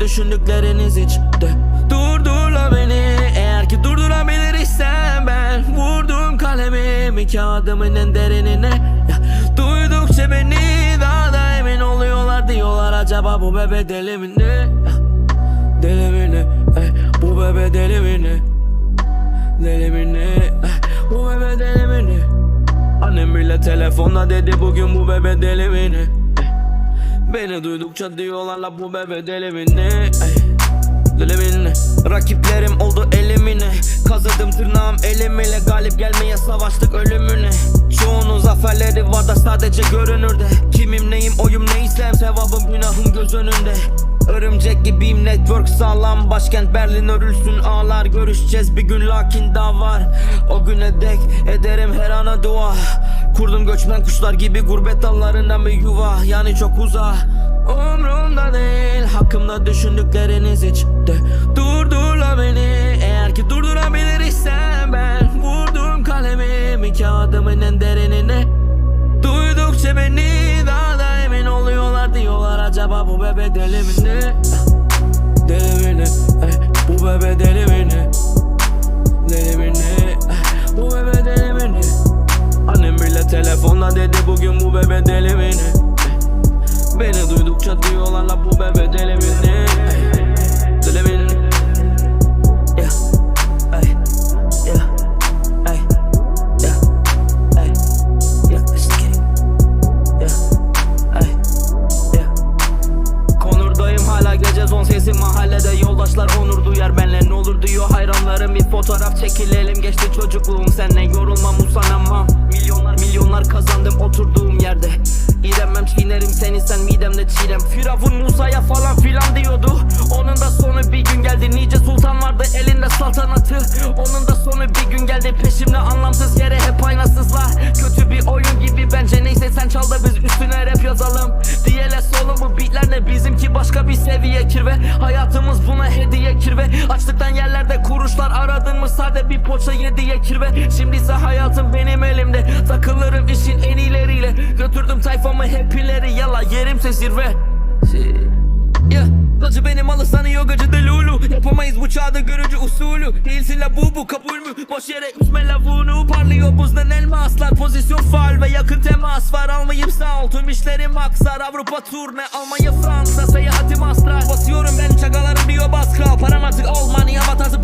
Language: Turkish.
düşündükleriniz hiç de Durdurla beni eğer ki durdurabilirsen ben Vurdum kalemimi kağıdımın en derinine ya, Duydukça beni daha da emin oluyorlar diyorlar Acaba bu bebe deli mi ne? Deli mi ne? Ey, bu bebe deli mi ne? Deli mi ne? Ey, bu bebe deli mi ne? Annem bile telefonla dedi bugün bu bebe deli mi ne? Beni duydukça diyorlar la bu bebe deli mi ne? Rakiplerim oldu elimine. Kazıdım tırnağım elimle Galip gelmeye savaştık ölümüne. Çoğunun zaferleri var da sadece görünürde. Kimim neyim oyum neysem Sevabım günahım göz önünde. Örümcek gibiyim network sağlam. Başkent Berlin örülsün ağlar Görüşeceğiz. Bir gün lakin daha var. O güne dek ederim her ana dua Kurdum göçmen kuşlar gibi gurbet dallarından bir yuva Yani çok uzak Umrumda değil hakkımda düşündükleriniz hiç de Durdurla beni eğer ki durdurabilirsen ben Vurdum kalemimi kağıdımın en derinine Duydukça beni daha da emin oluyorlar diyorlar Acaba bu bebe deli mi ne? Deli mi ne? La it. Yeah, ey, yeah. Konurdayım hala gece son sesim. Mahallede Yoldaşlar onur duyar benle ne olur diyor hayranlarım. Bir fotoğraf çekilelim. Geçti çocukluğum Senle yorulmam falan filan diyordu. Onun da sonu bir gün geldi. Nice sultan vardı elinde saltanatı. Onun da sonu bir gün geldi. Peşimde anlamsız yere hep aynasızlar. Kötü bir oyun gibi bence. Neyse sen çal da biz üstüne rap yazalım. DLS oğlum bu beatler ne? Bizimki başka bir seviye kirve. Hayatımız buna hediye kirve. Açlıktan yerlerde kuruşlar aradın mı? Sade bir poça yediye kirve. Şimdi ise hayatım benim elimde. Takılırım işin en iyileriyle. Götürdüm tayfamı hep ileri. Yala yerimse zirve. Yeah. Alıcı benim alırsan yogacı de lulu. Yapamayız bu çağda görücü usulü. Değilsin la bu bu kabul mü? Boş yere üzme lavunu Parlıyor buzdan elmaslar Pozisyon faal ve yakın temas var. Almayayım sağ ol tüm işlerim aksar. Avrupa turne Almanya Fransa seyahatim asla Basıyorum ben çakalarım diyor bas kral. Param artık Almanya batası